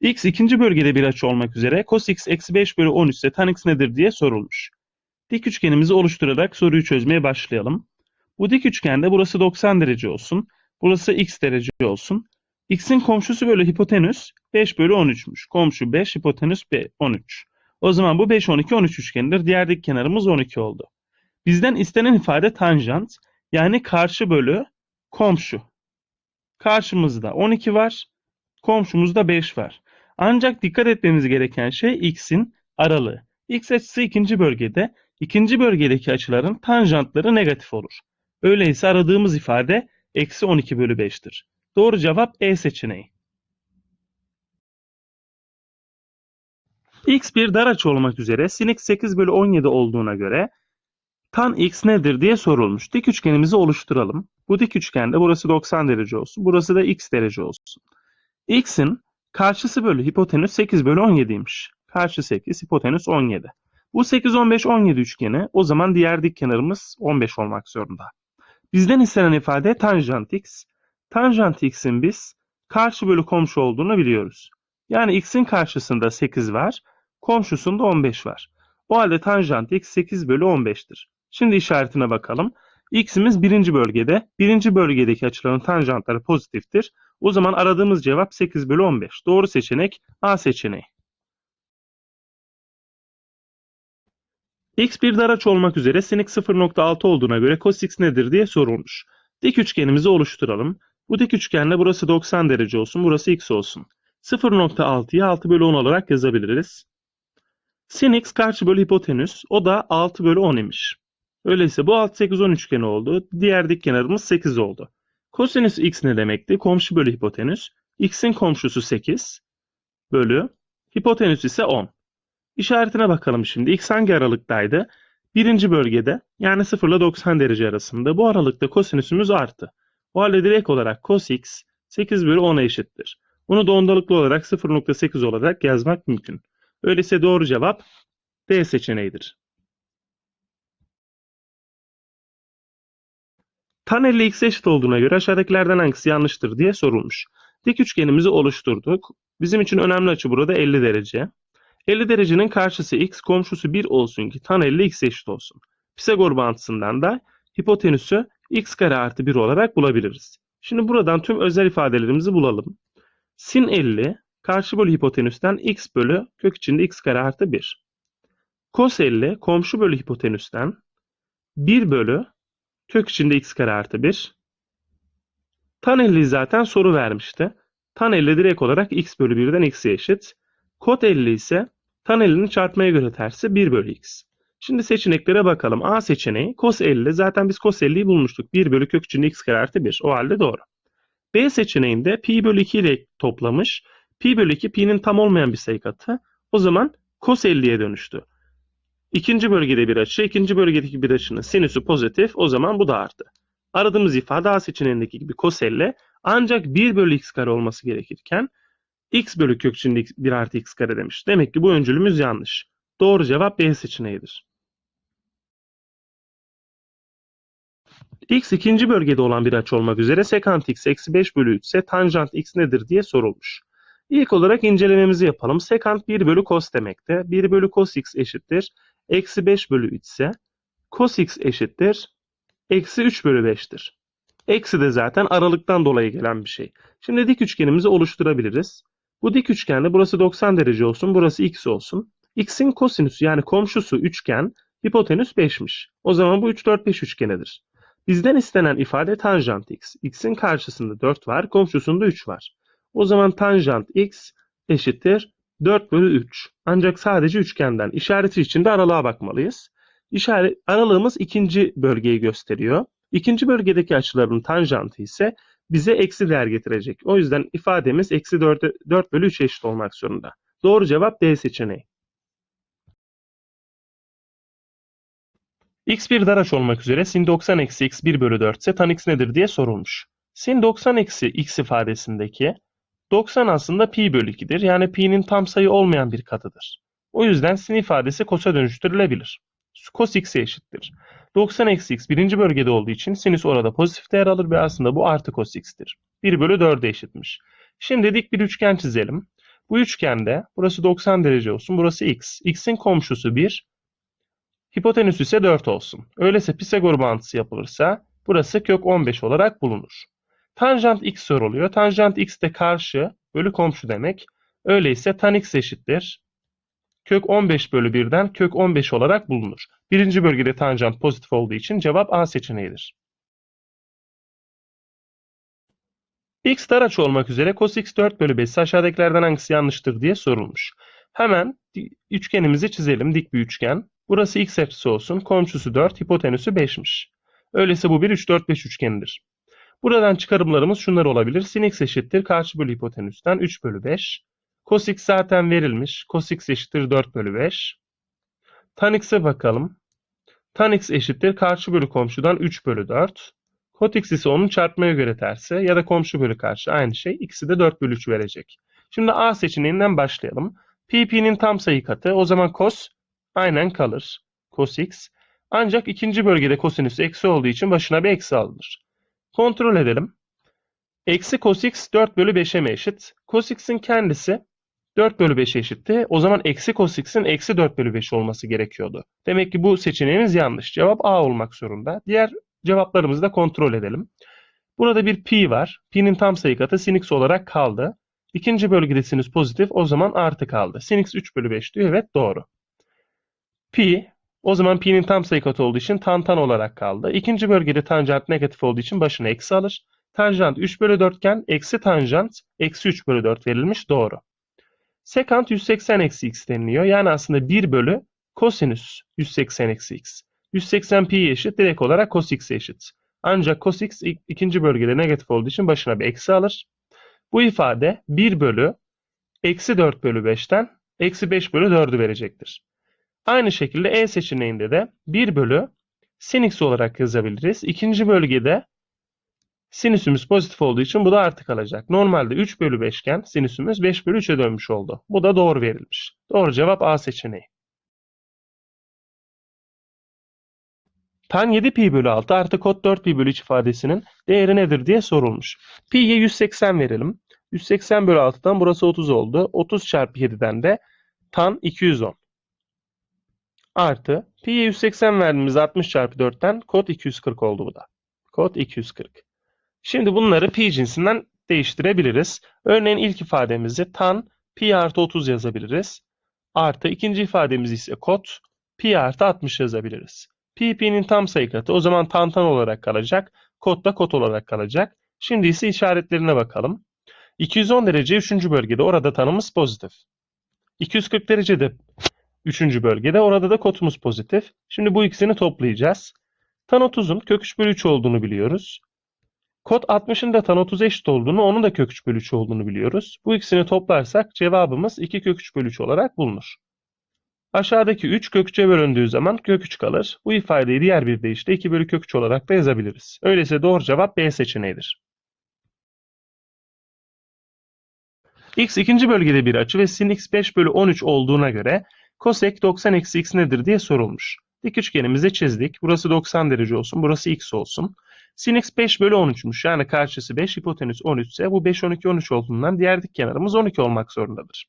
X ikinci bölgede bir açı olmak üzere cos x eksi 5 bölü 13 ise tan x nedir diye sorulmuş. Dik üçgenimizi oluşturarak soruyu çözmeye başlayalım. Bu dik üçgende burası 90 derece olsun. Burası x derece olsun. X'in komşusu bölü hipotenüs 5 bölü 13'müş. Komşu 5, hipotenüs 13. O zaman bu 5, 12, 13 üçgenidir. Diğer dik kenarımız 12 oldu. Bizden istenen ifade tanjant. Yani karşı bölü komşu. Karşımızda 12 var. Komşumuzda 5 var. Ancak dikkat etmemiz gereken şey x'in aralığı. X açısı ikinci bölgede, ikinci bölgedeki açıların tanjantları negatif olur. Öyleyse aradığımız ifade eksi 12 bölü 5'tir. Doğru cevap E seçeneği. X bir dar açı olmak üzere sin x 8 bölü 17 olduğuna göre tan x nedir diye sorulmuş. Dik üçgenimizi oluşturalım. Bu dik üçgende burası 90 derece olsun. Burası da x derece olsun. x'in karşısı bölü hipotenüs 8 bölü 17'ymiş. Karşı 8, hipotenüs 17. Bu 8, 15, 17 üçgeni o zaman diğer dik kenarımız 15 olmak zorunda. Bizden istenen ifade tanjant x. Tanjant x'in biz karşı bölü komşu olduğunu biliyoruz. Yani x'in karşısında 8 var, komşusunda 15 var. O halde tanjant x 8 bölü 15'tir. Şimdi işaretine bakalım. x'imiz birinci bölgede. Birinci bölgedeki açıların tanjantları pozitiftir. O zaman aradığımız cevap 8 bölü 15. Doğru seçenek A seçeneği. X bir dar açı olmak üzere sin x 0.6 olduğuna göre cos x nedir diye sorulmuş. Dik üçgenimizi oluşturalım. Bu dik üçgende burası 90 derece olsun, burası x olsun. 0.6'yı 6 bölü 10 olarak yazabiliriz. Sin x karşı bölü hipotenüs, o da 6 bölü 10 imiş. Öyleyse bu 6, 8, 10 üçgeni oldu. Diğer dik kenarımız 8 oldu. Kosinüs x ne demekti? Komşu bölü hipotenüs. x'in komşusu 8 bölü hipotenüs ise 10. İşaretine bakalım şimdi. X hangi aralıktaydı? Birinci bölgede yani 0 ile 90 derece arasında. Bu aralıkta kosinüsümüz arttı. O halde direkt olarak cos x 8 bölü 10'a eşittir. Bunu da ondalıklı olarak 0.8 olarak yazmak mümkün. Öyleyse doğru cevap D seçeneğidir. 50 x eşit olduğuna göre aşağıdakilerden hangisi yanlıştır diye sorulmuş. Dik üçgenimizi oluşturduk. Bizim için önemli açı burada 50 derece. 50 derecenin karşısı x, komşusu 1 olsun ki tan 50 x eşit olsun. Pisagor bağıntısından da hipotenüsü x kare artı 1 olarak bulabiliriz. Şimdi buradan tüm özel ifadelerimizi bulalım. Sin 50 karşı bölü hipotenüsten x bölü kök içinde x kare artı 1. Kos 50 komşu bölü hipotenüsten 1 bölü kök içinde x kare artı 1. Tan 50 zaten soru vermişti. Tan 50 direkt olarak x bölü 1'den x'e eşit. Kot 50 ise tan 50'nin çarpmaya göre tersi 1 bölü x. Şimdi seçeneklere bakalım. A seçeneği cos 50. Zaten biz cos 50'yi bulmuştuk. 1 bölü kök içinde x kare artı 1. O halde doğru. B seçeneğinde pi bölü 2 ile toplamış. Pi bölü 2 pi'nin tam olmayan bir sayı katı. O zaman cos 50'ye dönüştü. İkinci bölgede bir açı, ikinci bölgedeki bir açının sinüsü pozitif. O zaman bu da arttı. Aradığımız ifade A seçeneğindeki gibi 50 ancak 1 bölü x kare olması gerekirken x bölü kök içinde 1 artı x kare demiş. Demek ki bu öncülümüz yanlış. Doğru cevap B seçeneğidir. x ikinci bölgede olan bir açı olmak üzere sekant x eksi 5 bölü 3 ise tanjant x nedir diye sorulmuş. İlk olarak incelememizi yapalım. Sekant 1 bölü cos demekte. 1 bölü cos x eşittir. Eksi 5 bölü 3 ise cos x eşittir. Eksi 3 bölü 5'tir. Eksi de zaten aralıktan dolayı gelen bir şey. Şimdi dik üçgenimizi oluşturabiliriz. Bu dik üçgende burası 90 derece olsun, burası x olsun. x'in kosinüsü yani komşusu üçgen, hipotenüs 5'miş. O zaman bu 3, 4, 5 üçgenidir. Bizden istenen ifade tanjant x. x'in karşısında 4 var, komşusunda 3 var. O zaman tanjant x eşittir 4 bölü 3. Ancak sadece üçgenden. İşareti için de aralığa bakmalıyız. İşaret, aralığımız ikinci bölgeyi gösteriyor. İkinci bölgedeki açıların tanjantı ise bize eksi değer getirecek. O yüzden ifademiz eksi 4, 4 bölü 3 eşit olmak zorunda. Doğru cevap D seçeneği. x bir daraç olmak üzere sin 90 eksi x 1 bölü 4 ise tan x nedir diye sorulmuş. Sin 90 eksi x ifadesindeki 90 aslında pi bölü 2'dir. Yani pi'nin tam sayı olmayan bir katıdır. O yüzden sin ifadesi kosa dönüştürülebilir. Cos x'e eşittir. 90 eksi x birinci bölgede olduğu için sinüs orada pozitif değer alır ve aslında bu artı cos x'tir. 1 bölü 4'e eşitmiş. Şimdi dik bir üçgen çizelim. Bu üçgende burası 90 derece olsun, burası x. x'in komşusu 1, hipotenüs ise 4 olsun. Öyleyse Pisagor bağıntısı yapılırsa burası kök 15 olarak bulunur. Tanjant x soruluyor. Tanjant x de karşı bölü komşu demek. Öyleyse tan x eşittir. Kök 15 bölü 1'den kök 15 olarak bulunur. Birinci bölgede tanjant pozitif olduğu için cevap A seçeneğidir. x dar açı olmak üzere cos x 4 bölü 5 aşağıdakilerden hangisi yanlıştır diye sorulmuş. Hemen üçgenimizi çizelim. Dik bir üçgen. Burası x açısı olsun. Komşusu 4, hipotenüsü 5'miş. Öyleyse bu bir 3, 4, 5 üçgenidir. Buradan çıkarımlarımız şunlar olabilir. Sin x eşittir karşı bölü hipotenüsten 3 bölü 5. Cos x zaten verilmiş. Cos x eşittir 4 bölü 5. Tan x'e bakalım. Tan x eşittir karşı bölü komşudan 3 bölü 4. Kot x ise onun çarpmaya göre tersi ya da komşu bölü karşı aynı şey. İkisi de 4 bölü 3 verecek. Şimdi A seçeneğinden başlayalım. Pi pi'nin tam sayı katı. O zaman cos aynen kalır. Cos x. Ancak ikinci bölgede kosinüs eksi olduğu için başına bir eksi alınır. Kontrol edelim. Eksi cos x 4 bölü 5'e mi eşit? Cos x'in kendisi 4 bölü 5'e eşitti. O zaman eksi cos x'in eksi 4 bölü 5 olması gerekiyordu. Demek ki bu seçeneğimiz yanlış. Cevap A olmak zorunda. Diğer cevaplarımızı da kontrol edelim. Burada bir pi var. Pi'nin tam sayı katı sin x olarak kaldı. İkinci bölgede sinüs pozitif o zaman artı kaldı. Sin x 3 bölü 5 diyor. Evet doğru. Pi o zaman pi'nin tam sayı katı olduğu için tan tan olarak kaldı. İkinci bölgede tanjant negatif olduğu için başına eksi alır. Tanjant 3 bölü 4 iken eksi tanjant eksi 3 bölü 4 verilmiş. Doğru. Sekant 180 eksi x deniliyor. Yani aslında 1 bölü kosinüs 180 eksi x. 180 pi eşit direkt olarak cos x'e eşit. Ancak cos x ikinci bölgede negatif olduğu için başına bir eksi alır. Bu ifade 1 bölü eksi 4 bölü 5'ten eksi 5 bölü 4'ü verecektir. Aynı şekilde E seçeneğinde de 1 bölü sin x olarak yazabiliriz. İkinci bölgede sinüsümüz pozitif olduğu için bu da artı kalacak. Normalde 3 bölü 5 iken sinüsümüz 5 bölü 3'e dönmüş oldu. Bu da doğru verilmiş. Doğru cevap A seçeneği. Tan 7 pi bölü 6 artı kod 4 pi bölü 3 ifadesinin değeri nedir diye sorulmuş. Pi'ye 180 verelim. 180 bölü 6'dan burası 30 oldu. 30 çarpı 7'den de tan 210. Artı pi'ye 180 verdiğimiz 60 çarpı 4'ten kod 240 oldu bu da. Kod 240. Şimdi bunları pi cinsinden değiştirebiliriz. Örneğin ilk ifademizi tan pi artı 30 yazabiliriz. Artı ikinci ifademiz ise kod pi artı 60 yazabiliriz. Pi pi'nin tam sayı katı o zaman tan tan olarak kalacak. Kod da kod olarak kalacak. Şimdi ise işaretlerine bakalım. 210 derece 3. bölgede orada tanımız pozitif. 240 derece 3. bölgede orada da kodumuz pozitif. Şimdi bu ikisini toplayacağız. Tan 30'un kök 3 bölü 3 olduğunu biliyoruz. Kod 60'ın da tan 30'a eşit olduğunu, onun da kök 3 bölü 3 olduğunu biliyoruz. Bu ikisini toplarsak cevabımız 2 kök 3 bölü 3 olarak bulunur. Aşağıdaki 3 kök 3'e bölündüğü zaman kök 3 kalır. Bu ifadeyi diğer bir deyişle 2 bölü kök 3 olarak da yazabiliriz. Öyleyse doğru cevap B seçeneğidir. X ikinci bölgede bir açı ve sin x 5 bölü 13 olduğuna göre kosek 90 eksi x nedir diye sorulmuş. Dik üçgenimizi çizdik. Burası 90 derece olsun, burası x olsun. Sin x 5 bölü 13'müş. Yani karşısı 5, hipotenüs 13 ise bu 5, 12, 13 olduğundan diğer dik kenarımız 12 olmak zorundadır.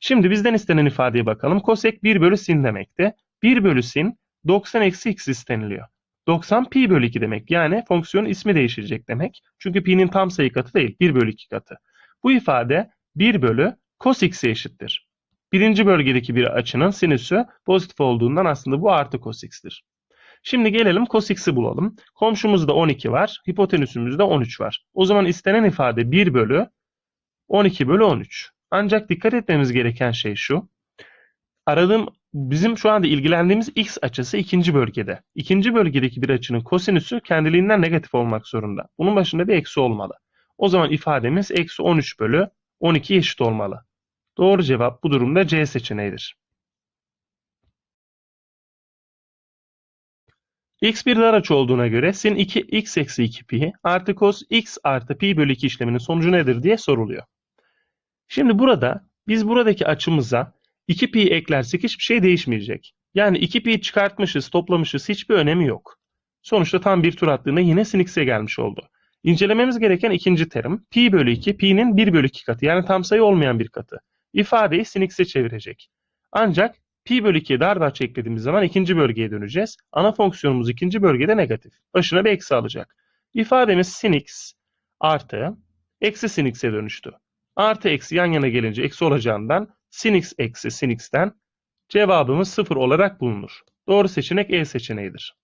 Şimdi bizden istenen ifadeye bakalım. Kosek 1 bölü sin demekti. 1 bölü sin 90 eksi x isteniliyor. 90 pi bölü 2 demek. Yani fonksiyonun ismi değişecek demek. Çünkü pi'nin tam sayı katı değil. 1 bölü 2 katı. Bu ifade 1 bölü cos x'e eşittir. Birinci bölgedeki bir açının sinüsü pozitif olduğundan aslında bu artı cos x'tir. Şimdi gelelim cos x'i bulalım. Komşumuzda 12 var. Hipotenüsümüzde 13 var. O zaman istenen ifade 1 bölü 12 bölü 13. Ancak dikkat etmemiz gereken şey şu. Aradığım bizim şu anda ilgilendiğimiz x açısı ikinci bölgede. İkinci bölgedeki bir açının kosinüsü kendiliğinden negatif olmak zorunda. Bunun başında bir eksi olmalı. O zaman ifademiz eksi 13 bölü 12 eşit olmalı. Doğru cevap bu durumda C seçeneğidir. x bir dar açı olduğuna göre sin 2 x eksi 2 pi artı cos x artı pi bölü 2 işleminin sonucu nedir diye soruluyor. Şimdi burada biz buradaki açımıza 2 pi eklersek hiçbir şey değişmeyecek. Yani 2 pi çıkartmışız, toplamışız hiçbir önemi yok. Sonuçta tam bir tur attığında yine sin x'e gelmiş oldu. İncelememiz gereken ikinci terim pi bölü 2, pi'nin 1 bölü 2 katı yani tam sayı olmayan bir katı. İfadeyi sin çevirecek. Ancak pi bölü 2'ye darbe açı eklediğimiz zaman ikinci bölgeye döneceğiz. Ana fonksiyonumuz ikinci bölgede negatif. Başına bir eksi alacak. İfademiz sin x artı eksi sin x'e dönüştü. Artı eksi yan yana gelince eksi olacağından sin x eksi sin x'ten cevabımız 0 olarak bulunur. Doğru seçenek E seçeneğidir.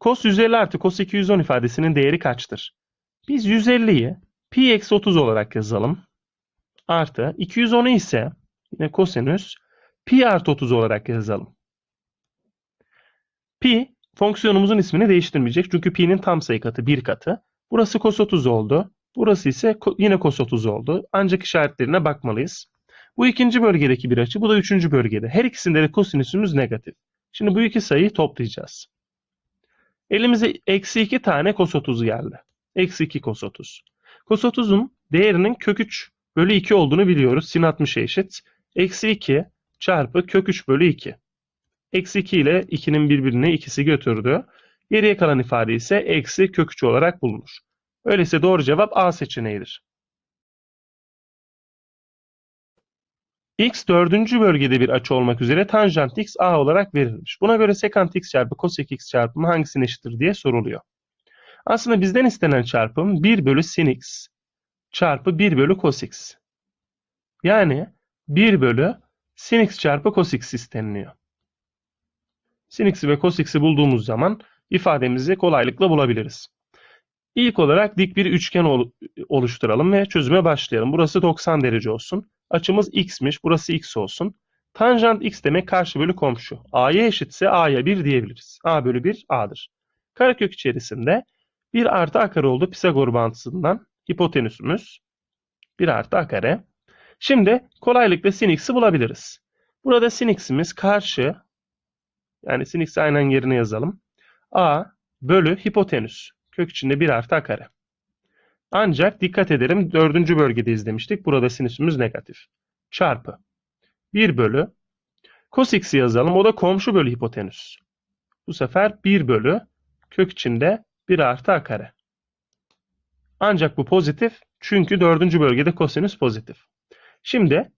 Cos 150 artı cos 210 ifadesinin değeri kaçtır? Biz 150'yi pi eksi 30 olarak yazalım. Artı 210'u ise yine kosinüs pi artı 30 olarak yazalım. Pi fonksiyonumuzun ismini değiştirmeyecek. Çünkü pi'nin tam sayı katı bir katı. Burası cos 30 oldu. Burası ise yine cos 30 oldu. Ancak işaretlerine bakmalıyız. Bu ikinci bölgedeki bir açı, bu da üçüncü bölgede. Her ikisinde de kosinüsümüz negatif. Şimdi bu iki sayıyı toplayacağız. Elimize eksi 2 tane cos 30 geldi. Eksi 2 cos 30. 30'un değerinin kök 3 bölü 2 olduğunu biliyoruz. Sin 60'a eşit. Eksi 2 çarpı kök 3 bölü 2. Eksi 2 ile 2'nin birbirini ikisi götürdü. Geriye kalan ifade ise eksi kök 3 olarak bulunur. Öyleyse doğru cevap A seçeneğidir. X dördüncü bölgede bir açı olmak üzere tanjant x a olarak verilmiş. Buna göre sekant x çarpı kosek x çarpımı hangisine eşittir diye soruluyor. Aslında bizden istenen çarpım 1 bölü sin x çarpı 1 bölü cos x. Yani 1 bölü sin x çarpı cos x isteniliyor. Sin x'i ve cos x'i bulduğumuz zaman ifademizi kolaylıkla bulabiliriz. İlk olarak dik bir üçgen oluşturalım ve çözüme başlayalım. Burası 90 derece olsun. Açımız x'miş. Burası x olsun. Tanjant x demek karşı bölü komşu. a'ya eşitse a'ya 1 diyebiliriz. a bölü 1 a'dır. Karekök içerisinde 1 artı a kare oldu Pisagor bağıntısından hipotenüsümüz 1 artı a kare. Şimdi kolaylıkla sin x'i bulabiliriz. Burada sin x'imiz karşı yani sin x'i aynen yerine yazalım. a bölü hipotenüs. Kök içinde 1 artı a kare. Ancak dikkat edelim dördüncü bölgede izlemiştik. Burada sinüsümüz negatif. Çarpı. 1 bölü. Cos x'i yazalım. O da komşu bölü hipotenüs. Bu sefer 1 bölü kök içinde 1 artı a kare. Ancak bu pozitif çünkü dördüncü bölgede kosinüs pozitif. Şimdi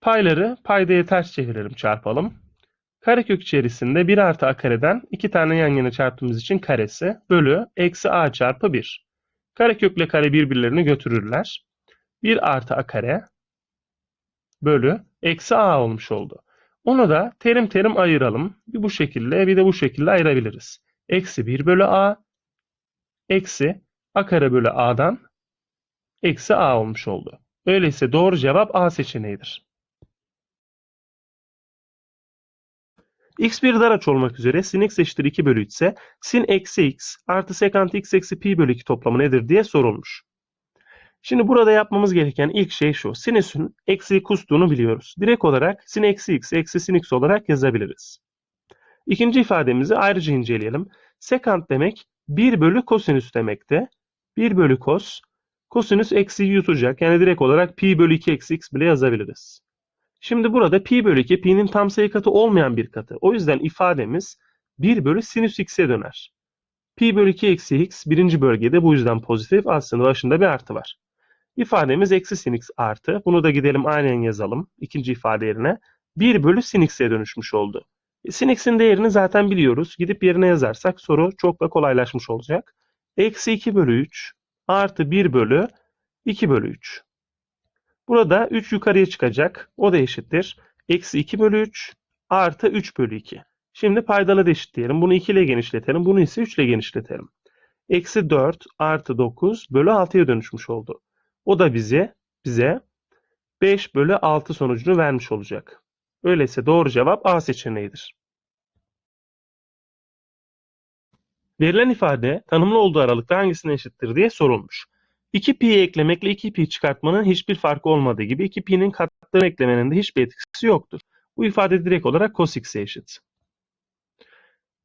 payları paydaya ters çevirelim çarpalım. Karekök içerisinde 1 artı a kareden 2 tane yan yana çarptığımız için karesi bölü eksi a çarpı 1. Karekökle kare birbirlerini götürürler. 1 artı a kare bölü eksi a olmuş oldu. Onu da terim terim ayıralım. Bir bu şekilde bir de bu şekilde ayırabiliriz. Eksi 1 bölü a eksi a kare bölü a'dan eksi a olmuş oldu. Öyleyse doğru cevap A seçeneğidir. x bir dar açı olmak üzere sin x eşittir 2 bölü 3 ise sin eksi x artı sekant x eksi pi bölü 2 toplamı nedir diye sorulmuş. Şimdi burada yapmamız gereken ilk şey şu. Sinüsün eksi kustuğunu biliyoruz. Direkt olarak sin eksi x eksi sin x olarak yazabiliriz. İkinci ifademizi ayrıca inceleyelim. Sekant demek 1 bölü kosinüs demekte. 1 bölü kos. Kosinüs eksiyi yutacak. Yani direkt olarak pi bölü 2 eksi x bile yazabiliriz. Şimdi burada pi bölü 2 pi'nin tam sayı katı olmayan bir katı. O yüzden ifademiz 1 bölü sinüs x'e döner. Pi bölü 2 eksi x birinci bölgede bu yüzden pozitif. Aslında başında bir artı var. İfademiz eksi sin x artı. Bunu da gidelim aynen yazalım. ikinci ifade yerine. 1 bölü sin x'e dönüşmüş oldu. Sin x'in değerini zaten biliyoruz. Gidip yerine yazarsak soru çok da kolaylaşmış olacak. Eksi 2 bölü 3 artı 1 bölü 2 bölü 3. Burada 3 yukarıya çıkacak. O da eşittir. Eksi 2 bölü 3 artı 3 bölü 2. Şimdi paydalı da eşitleyelim. Bunu 2 ile genişletelim. Bunu ise 3 ile genişletelim. Eksi 4 artı 9 bölü 6'ya dönüşmüş oldu. O da bize bize 5 bölü 6 sonucunu vermiş olacak. Öyleyse doğru cevap A seçeneğidir. Verilen ifade tanımlı olduğu aralıkta hangisine eşittir diye sorulmuş. 2pi'yi eklemekle 2pi çıkartmanın hiçbir farkı olmadığı gibi 2pi'nin katlarını eklemenin de hiçbir etkisi yoktur. Bu ifade direkt olarak cos x'e eşit.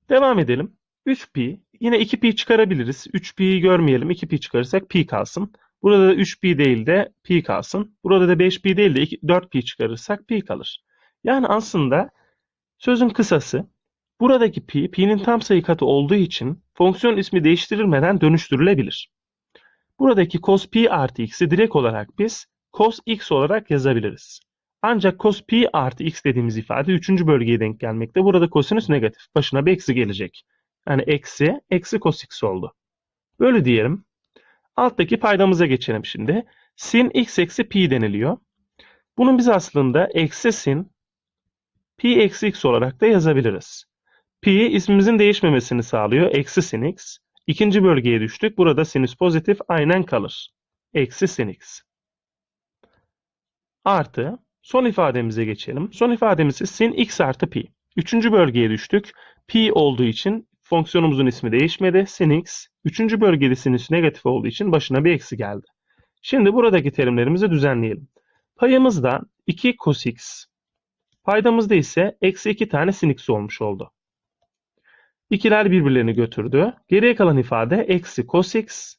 Devam edelim. 3pi yine 2pi çıkarabiliriz. 3pi'yi görmeyelim. 2pi çıkarırsak pi kalsın. Burada da 3pi değil de pi kalsın. Burada da 5pi değil de 4pi çıkarırsak pi kalır. Yani aslında sözün kısası buradaki pi, pi'nin tam sayı katı olduğu için fonksiyon ismi değiştirilmeden dönüştürülebilir. Buradaki cos pi artı x'i direkt olarak biz cos x olarak yazabiliriz. Ancak cos pi artı x dediğimiz ifade 3. bölgeye denk gelmekte. Burada kosinüs negatif. Başına bir eksi gelecek. Yani eksi, eksi cos x oldu. Böyle diyelim. Alttaki paydamıza geçelim şimdi. Sin x eksi pi deniliyor. Bunun biz aslında eksi sin pi eksi x olarak da yazabiliriz. Pi ismimizin değişmemesini sağlıyor. Eksi sin x. İkinci bölgeye düştük. Burada sinüs pozitif aynen kalır. Eksi sin x. Artı son ifademize geçelim. Son ifademiz sin x artı pi. Üçüncü bölgeye düştük. Pi olduğu için fonksiyonumuzun ismi değişmedi. Sin x. Üçüncü bölgede sinüs negatif olduğu için başına bir eksi geldi. Şimdi buradaki terimlerimizi düzenleyelim. Payımızda 2 cos x. Paydamızda ise eksi 2 tane sin x olmuş oldu. İkiler birbirlerini götürdü. Geriye kalan ifade eksi cos x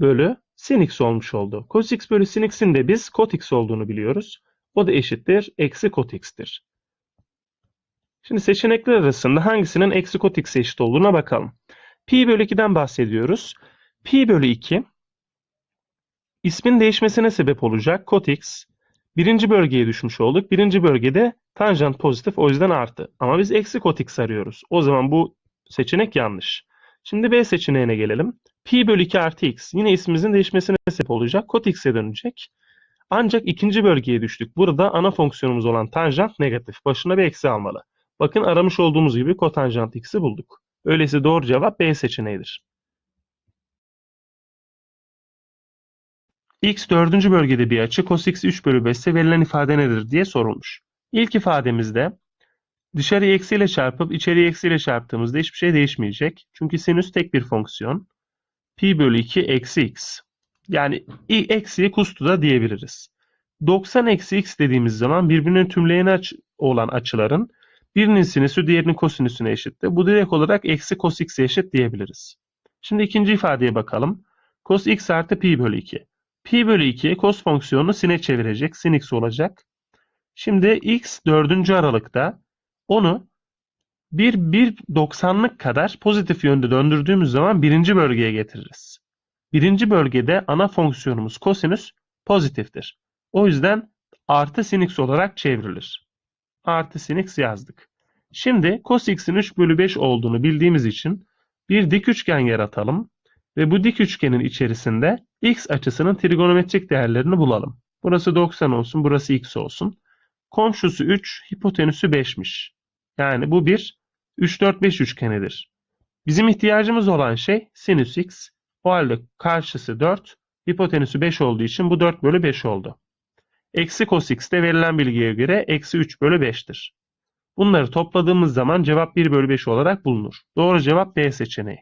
bölü sin x olmuş oldu. Cos x bölü sin x'in de biz kot x olduğunu biliyoruz. O da eşittir eksi kot x'tir. Şimdi seçenekler arasında hangisinin eksi kot x'e eşit olduğuna bakalım. Pi bölü 2'den bahsediyoruz. Pi bölü 2 ismin değişmesine sebep olacak kot x. Birinci bölgeye düşmüş olduk. Birinci bölgede tanjant pozitif o yüzden artı. Ama biz eksi kot x arıyoruz. O zaman bu seçenek yanlış. Şimdi B seçeneğine gelelim. Pi bölü 2 artı x. Yine ismimizin değişmesine sebep olacak. Kot x'e dönecek. Ancak ikinci bölgeye düştük. Burada ana fonksiyonumuz olan tanjant negatif. Başına bir eksi almalı. Bakın aramış olduğumuz gibi kotanjant x'i bulduk. Öyleyse doğru cevap B seçeneğidir. X dördüncü bölgede bir açı, cos x 3 bölü 5 ise verilen ifade nedir diye sorulmuş. İlk ifademizde dışarıyı eksiyle çarpıp içeriye eksiyle çarptığımızda hiçbir şey değişmeyecek. Çünkü sinüs tek bir fonksiyon. Pi bölü 2 eksi x. Yani eksiyi kustu da diyebiliriz. 90 eksi x dediğimiz zaman birbirinin tümleyeni aç olan açıların birinin sinüsü diğerinin kosinüsüne eşitti. Bu direkt olarak eksi cos x'e eşit diyebiliriz. Şimdi ikinci ifadeye bakalım. Cos x artı pi bölü 2. Pi bölü 2 cos fonksiyonunu sine çevirecek. Sin x olacak. Şimdi x 4. aralıkta onu bir 1.90'lık kadar pozitif yönde döndürdüğümüz zaman birinci bölgeye getiririz. Birinci bölgede ana fonksiyonumuz kosinüs pozitiftir. O yüzden artı sin x olarak çevrilir. Artı sin x yazdık. Şimdi cos x'in 3 bölü 5 olduğunu bildiğimiz için bir dik üçgen yaratalım ve bu dik üçgenin içerisinde x açısının trigonometrik değerlerini bulalım. Burası 90 olsun, burası x olsun. Komşusu 3, hipotenüsü 5'miş. Yani bu bir 3, 4, 5 üçgenidir. Bizim ihtiyacımız olan şey sinüs x. O halde karşısı 4, hipotenüsü 5 olduğu için bu 4 bölü 5 oldu. Eksi cos x de verilen bilgiye göre eksi 3 bölü 5'tir. Bunları topladığımız zaman cevap 1 bölü 5 olarak bulunur. Doğru cevap B seçeneği.